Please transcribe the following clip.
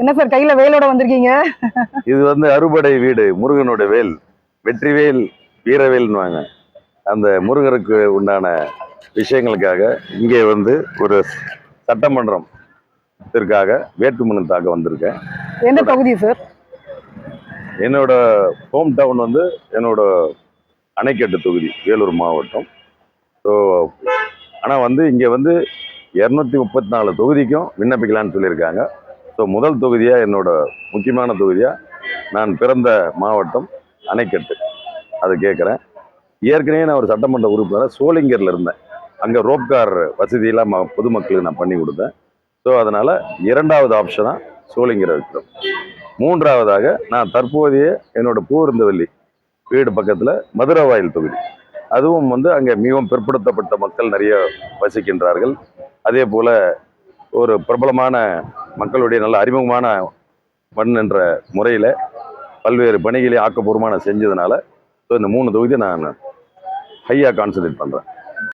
என்ன சார் கையில வேலோட வந்திருக்கீங்க? இது வந்து அறுபடை வீடு முருகனோட வேல். வெற்றிவேல் வீரவேல்னுவாங்க. அந்த முருகருக்கு உண்டான விஷயங்களுக்காக இங்கே வந்து ஒரு சட்டமன்றத்திற்காக வேட்புமனு தாக்க வந்திருக்கேன். எந்த தொகுதி சார்? என்னோட ஹோம் டவுன் வந்து என்னோட அணைக்கட்டு தொகுதி வேலூர் மாவட்டம். ஸோ ஆனால் வந்து இங்கே வந்து இரநூத்தி முப்பத்தி நாலு தொகுதிக்கும் விண்ணப்பிக்கலான்னு சொல்லியிருக்காங்க. ஸோ முதல் தொகுதியாக என்னோட முக்கியமான தொகுதியாக நான் பிறந்த மாவட்டம் அணைக்கட்டு. அது கேட்குறேன். ஏற்கனவே நான் ஒரு சட்டமன்ற உறுப்பினராக சோளிங்கரில் இருந்தேன். அங்கே ரோப்கார் வசதியெல்லாம் ம- பொதுமக்களுக்கு நான் பண்ணி கொடுத்தேன். ஸோ அதனால் இரண்டாவது ஆப்ஷனாக சோளிங்கர் இருக்கிறோம் மூன்றாவதாக நான் தற்போதைய என்னோட பூவிருந்தவல்லி வீடு பக்கத்தில் மதுரவாயில் தொகுதி. அதுவும் வந்து அங்கே மிகவும் பிற்படுத்தப்பட்ட மக்கள் நிறைய வசிக்கின்றார்கள். அதே போல் ஒரு பிரபலமான மக்களுடைய நல்ல அறிமுகமான மண் என்ற முறையில் பல்வேறு பணிகளை ஆக்கப்பூர்வமாக நான் செஞ்சதுனால ஸோ இந்த மூணு தொகுதியை நான் ஹையாக கான்சன்ட்ரேட் பண்ணுறேன்